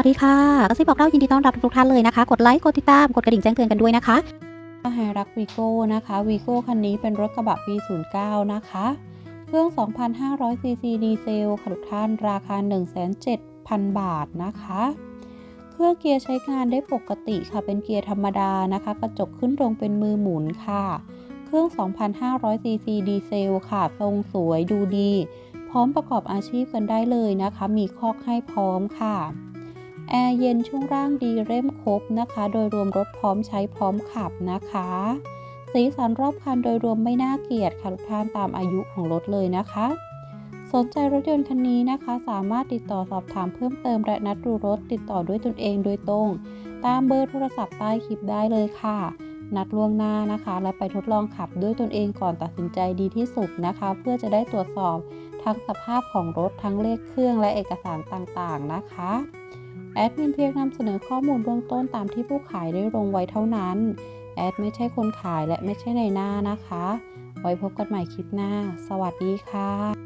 วัสดีค่ะกระซิบบอกเล่ายินดีต้อนรับทุกท่านเลยนะคะ กดไลค์ กดติดตาม กดกระดิ่งแจ้งเตือนกันด้วยนะคะไฮรักวีโก้นะคะวีโก้คันนี้เป็นรถกระบะปี 09 นะคะ เครื่อง 2,500 ซีซีดีเซลค่ะทุกท่านราคา 107,000 บาทนะคะ เครื่องเกียร์ใช้งานได้ปกติค่ะเป็นเกียร์ธรรมดานะคะ กระจกขึ้นตรงเป็นมือหมุนค่ะ เครื่อง 2,500 ซีซีดีเซลค่ะ ทรงสวยดูดี พร้อมประกอบอาชีพกันได้เลยนะคะ มีคอกให้พร้อมค่ะ แอร์เย็นช่วงล่างดีเร่มครบนะคะ โดยรวมรถพร้อมใช้พร้อมขับนะคะ สีสันรอบคันโดยรวมไม่น่าเกลียดค่ะทุกท่านตามอายุของรถเลยนะคะ สนใจรถยนต์คันนี้นะคะ สามารถติดต่อสอบถามเพิ่มเติมและนัดดูรถติดต่อด้วยตนเองโดยตรง ตามเบอร์โทรศัพท์ใต้คลิปได้เลยค่ะ นัดล่วงหน้านะคะ และไปทดลองขับด้วยตนเองก่อนตัดสินใจดีที่สุดนะคะ เพื่อจะได้ตรวจสอบทั้งสภาพของรถทั้งเลขเครื่องและเอกสารต่างๆนะคะ แอดมินเพียงนำเสนอข้อมูลเบื้องต้นตามที่ผู้ขายได้ลงไว้เท่านั้น แอดไม่ใช่คนขายและไม่ใช่ในหน้านะคะ ไว้พบกันใหม่คลิปหน้า สวัสดีค่ะ